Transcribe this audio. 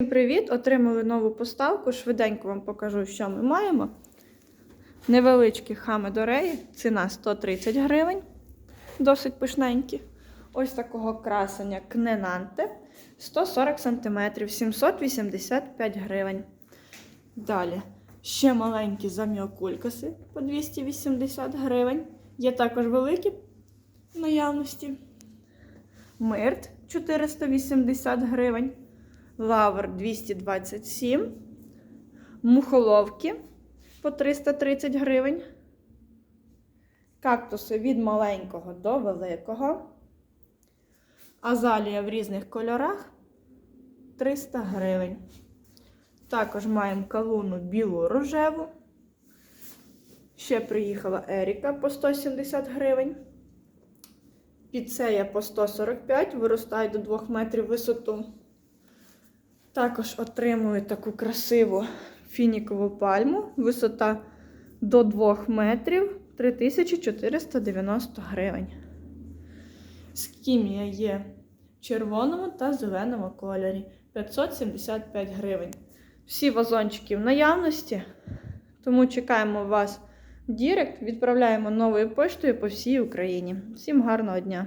Всім привіт! Отримали нову поставку. Швиденько вам покажу, що ми маємо. Невеличкі хамедореї, ціна 130 гривень, досить пишненькі. Ось такого красення кненанте 140 см, 785 гривень. Далі ще маленькі заміокулькаси по 280 гривень. Є також великі наявності. Мирт 480 гривень. Лавр 227. Мухоловки по 330 гривень. Кактуси від маленького до великого. Азалія в різних кольорах 300 гривень. Також маємо калуну білу рожеву. Ще приїхала Еріка по 170 гривень. Піцея по 145, виростає до 2 метрів висоту. Також отримую таку красиву фінікову пальму. Висота до 2 метрів 3490 гривень. Скімія є в червоному та зеленому кольорі 575 гривень. Всі вазончики в наявності, тому чекаємо вас в Дірект. Відправляємо новою поштою по всій Україні. Всім гарного дня!